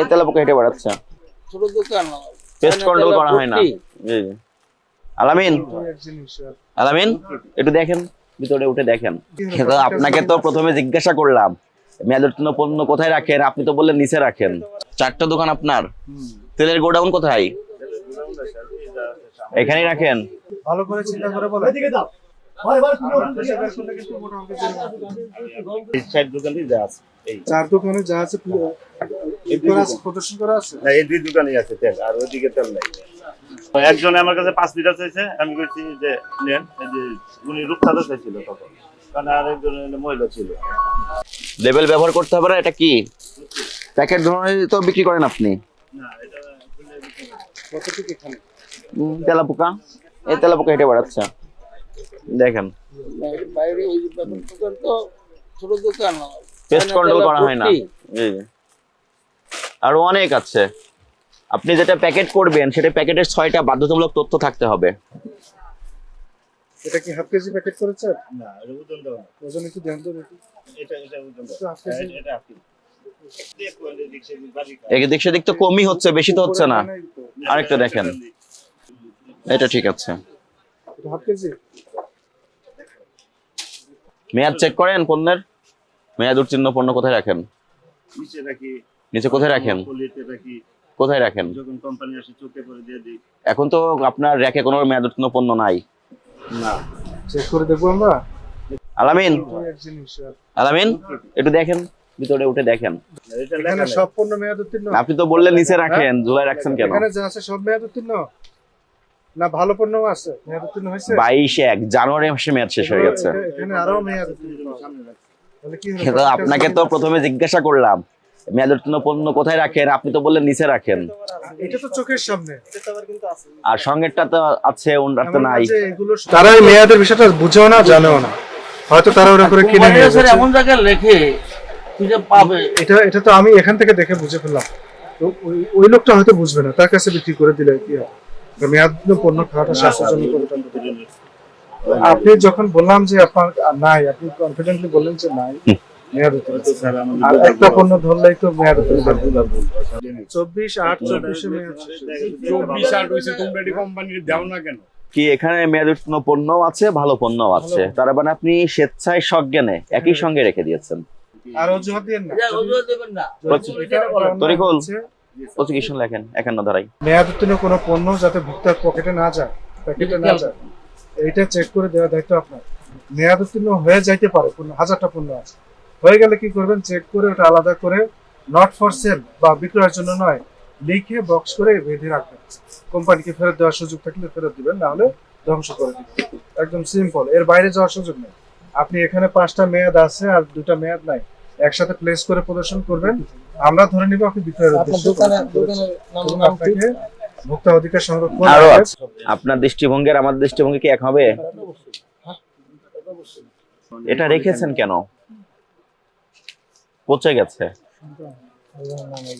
এই তেলাপোকা হেঁটে বেড়াচ্ছে। ছোট দোকান পেস্ট কন্ট্রোল করা হয় না। জি জি। আলামিন? আলামিন? একটু দেখেন ভিতরে উঠে দেখেন। আপনাকে তো প্রথমে জিজ্ঞাসা করলাম মেয়াদোত্তীর্ণ পণ্য কোথায় রাখেন? আপনি তো বললেন নিচে রাখেন। চারটা দোকান আপনার। তেলের গোডাউন কোথায়? এখানেই রাখেন। ভালো করে চিন্তা করে বলো এই সাইড দোকানই যা আছে এই। চার দোকানে যা আছে ই করা আছে, প্রদর্শন করা আছে? না এই দুই দোকানই আছে তেল আর ওইদিকে তেল নাই। একজন আমার কাছে পাঁচ লিটার চাইছে আমি বলছি যে নেন এই যে উনি রূপসাদা চাইছিল তখন। কারণ আরেকজন মহিলা ছিল। লেবেল ব্যবহার করতে হবে না এটা কি? প্যাকেট ধরনের তো বিক্রি করেন আপনি। তেলাপোকা? এই তেলাপোকা হেঁটে বেড়াচ্ছে। দেখেন। বাইরে ওই যে ব্যাপার দোকান তো ছোট দোকান পেস্ট কন্ট্রোল করা হয় না। জি। জি অনেক আছে। আপনি যেটা প্যাকেট করবেন সেটা প্যাকেটের ছয়টা বাধ্যতামূলক তথ্য থাকতে হবে। এটা কি হাফ কেজি প্যাকেট করেছে? না এটা ওজন দেওয়া ওজন একটু দেন তো এটা এটা ওজন দেওয়া একটু হাফ কেজি এটা- এটা আপনি দেখো এই দিক সেদিক তো কমই হচ্ছে বেশি তো হচ্ছে না। আরেকটা দেখেন। এটা ঠিক আছে। হাফ কেজি মেয়াদ চেক করেন পণ্যের? মেয়াদ উত্তীর্ণ পণ্য কোথায় রাখেন? নিচে রাখি। নিচে কোথায় রাখেন? রাখি। কোথায় রাখেন? যখন কোম্পানি আসে চোখে করে দিয়ে দিই। এখন তো আপনার র্যাকে কোনো মেয়াদ উত্তীর্ণ পণ্য নাই। না। চেক করে দেখব আমরা? আলামিন? ওই এক জিনিস আর আলামিন একটু দেখেন ভিতরে উঠে দেখেন। এটা এখানে সব পণ্য মেয়াদ উত্তীর্ণ? আপনি তো বললেন নিচে রাখেন ঝুলাই রাখছেন কেন? এখানে যা আছে সব মেয়াদ উত্তীর্ণ? না ভালো পণ্য আছে। বাইশ এক জানুয়ারি মাসে মেয়াদ শেষ হয়ে গেছে। এটা- এখানে আরও মেয়াদ উত্তীর্ণ তাহলে কি হলো? কিন্তু আপনাকে তো প্রথমে জিজ্ঞাসা করলাম মেয়াদ উত্তীর্ণ পণ্য কোথায় রাখেন? আপনি তো বললেন নিচে রাখেন। এটা তো চোখের সামনে। আর সঙ্গেরটা তো আছে ওনার তো নাই। তারা মেয়াদের বিষয়টা বুঝেও না জানেও না। হয়তো তারা ওরা করে কিনে নিয়ে যাচ্ছে। এমন জায়গায় লেখে তুই পাবে। এটা এটা তো আমি এখান থেকে দেখে বুঝে ফেললাম। তো ওই- ওই লোকটা হয়তো বুঝবে না তার কাছে বিক্রি করে দিলে কি হয় তো মেয়াদ পণ্য খাওয়াটা স্বাস্থ্যের জন্য আপনি যখন বললাম যে আপনার নাই আপনি কনফিডেন্টলি বললেন যে নাই মেয়াদ উত্তীর্ণ। স্যার আমাদের আর একটা পণ্য ধরলেই তো মেয়াদ চব্বিশ আট চব্বিশে মেয়াদ। চব্বিশ আট হয়েছে তোমরা কোম্পানির দাও না কেন? কি এখানে মেয়াদ উত্তীর্ণ পণ্য আছে ভালো পণ্য আছে। তার মানে আপনি স্বেচ্ছায় সজ্ঞানে একই সঙ্গে রেখে দিয়েছেন। আর অজুহাত দিয়েন না। তরিকুল। প্রসিকিউশন লেখেন একান্ন ধারাই মেয়াদ উত্তীর্ণ কোনো পণ্য যাতে ভোক্তার পকেটে না যায় প্যাকেটে না যায়? এইটা চেক করে দেওয়ার দায়িত্ব আপনার। মেয়াদ উত্তীর্ণ হয়ে যাইতে পারে পণ্য হাজারটা পণ্য আছে। হয়ে গেলে কি করবেন? চেক করে ওটা আলাদা করে নট ফর সেল বা বিক্রয়ের জন্য নয় লিখে বক্স করে বেঁধে রাখবেন। কোম্পানিকে ফেরত দেওয়ার সুযোগ থাকলে ফেরত দিবেন না হলে ধ্বংস করে দিবেন। একদম সিম্পল এর বাইরে যাওয়ার সুযোগ নেই। আপনি এখানে পাঁচটা মেয়াদ আছে আর দুটা মেয়াদ নাই। একসাথে প্লেস করে প্রদর্শন করবেন। আমরা ধরে নিব আপনি বিক্রয়ের উদ্দেশ্যে। ভোক্তা অধিকার সংরক্ষণ আপনার দৃষ্টিভঙ্গি আর আমাদের দৃষ্টিভঙ্গি কি এক হবে? এটা রেখেছেন কেন? পচে গেছে।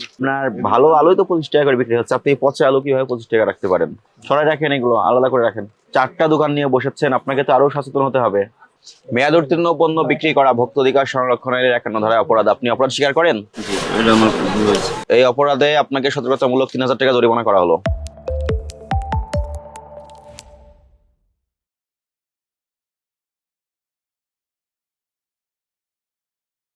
আপনার ভালো আলুই তো পঁচিশ টাকা করে বিক্রি হচ্ছে। আপনি পচে আলু কীভাবে পঁচিশ টাকা রাখতে পারেন? সরাই রাখেন এগুলো আলাদা করে রাখেন। চারটা দোকান নিয়ে বসেছেন আপনাকে তো আরও সচেতন হতে হবে। মেয়াদ উত্তীর্ণ পণ্য বিক্রি করা ভক্ত অধিকার সংরক্ষণের একান্ন ধারায় অপরাধ। আপনি অপরাধ স্বীকার করেন? এই অপরাধে আপনাকে সতর্কতামূলক তিন হাজার টাকা জরিমানা করা হলো।